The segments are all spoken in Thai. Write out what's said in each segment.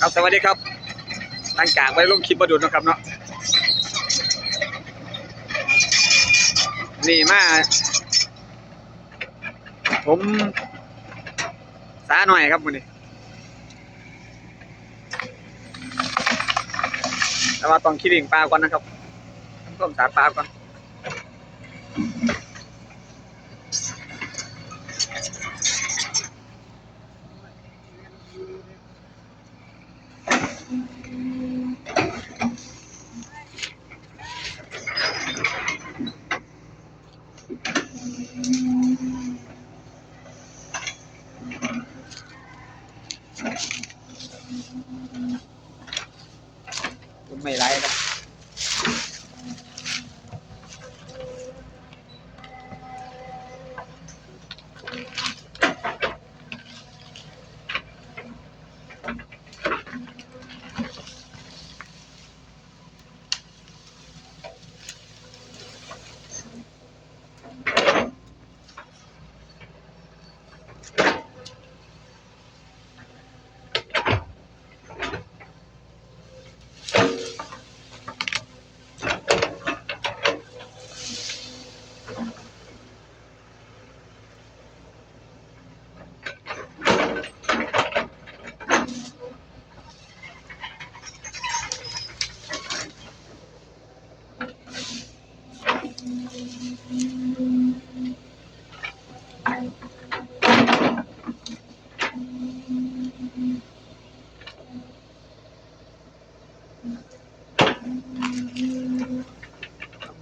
ครับสวัสดีครับหลังจากไปลงคลิปมาดูนะครับเนาะนี่มาผมสาหน่อยครับวันนี้แต่ว่าต้องคิดเองปลาก่อนนะครับต้องสาปลาก่อน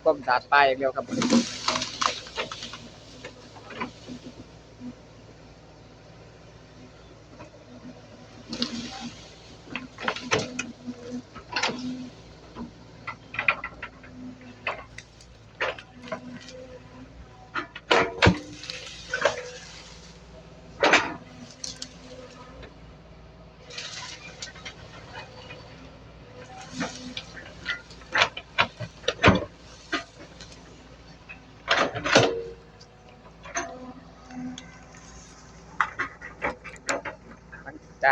ความสาดปลาอย่างเดียวครับ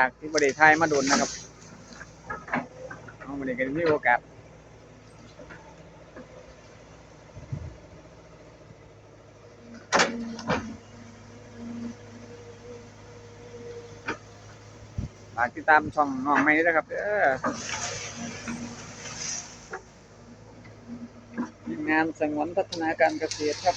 จากที่บริไทยมาโดนนะครับเอาบริกันมีโอกาสฝากติดตามช่องน้องใหม่ด้วยนะครับเด้อทีมงานสังวนพัฒนาการเกษตรครับ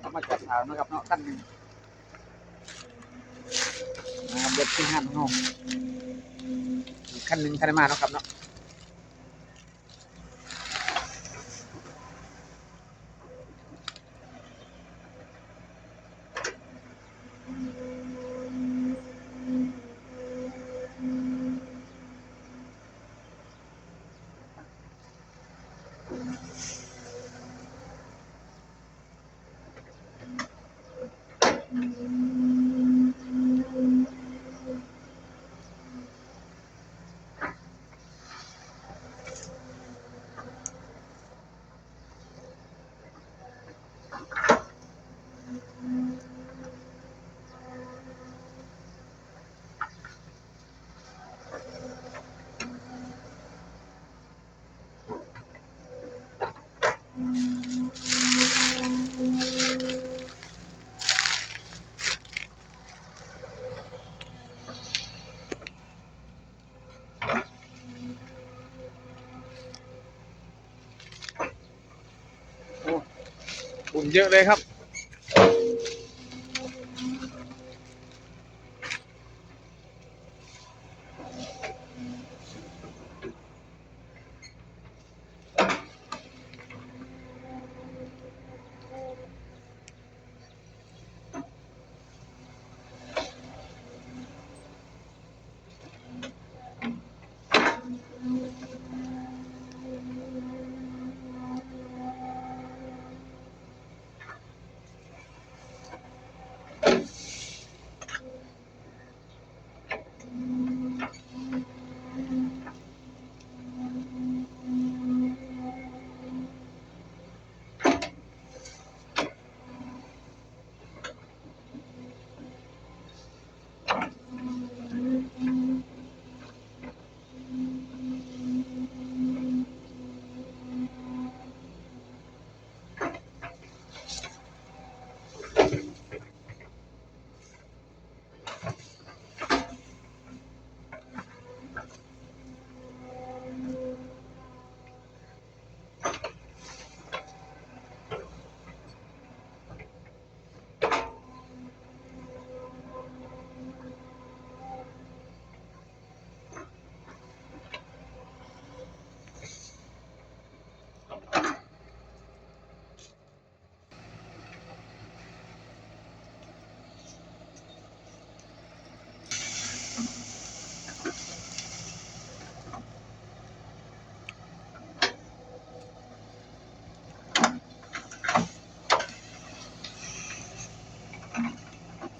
น่อยให้เขาละครับมันดำธรรมจัดสาวนะครับเนาะขั้นหนึ่งนะครับเด็ดที่ห้านของเราอีกขั้นหนึ่งขั้นมาเนาะครับเนาะโเยอะเลยครับ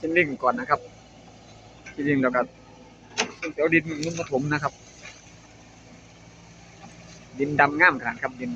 ชิ้นลิ่งก่อนนะครับชิ้นลิ่งแล้วก็เดี๋ยวดินนุ่มาถมนะครับ ดินดำง่ามขนาดครับดิน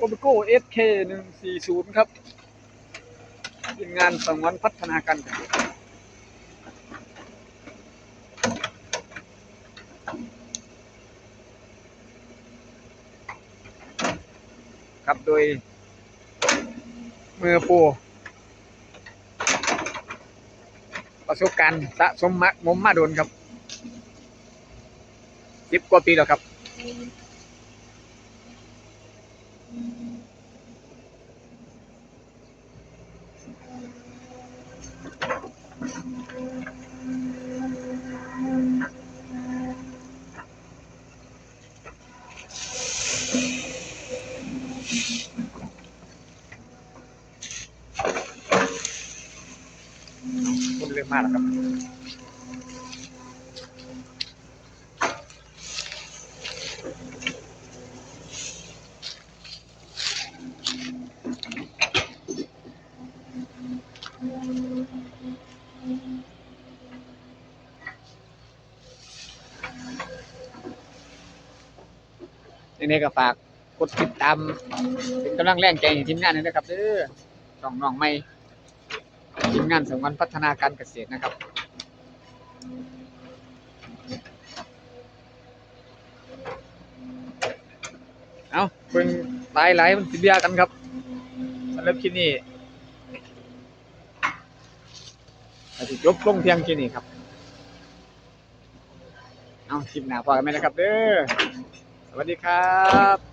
โอเบโก้เอสเคหนึ่งสี่ศูนย์ครับทีมงานสังวันพัฒนาการครับโดยมือโปรประสบการณ์สะสมมามมมาโดนครับสิบกว่าปีแล้วครับ มากแล้วครับยังไงก็ฝากกดติดตาม เป็นกำลังแรงใจให้ทีมงานด้วยนะครับเด้อช่องน้องใหม่ ทีมงานสังวันพัฒนาการเกษตรนะครับ เอาเป็นตายหลายมันสิเบียกันครับสำหรับคลิปนี้อาจจะจบลงเพียงแค่นี้ครับ เอาคลิปหน้าพอกันไหมนะครับเด้อ สวัสดีครับ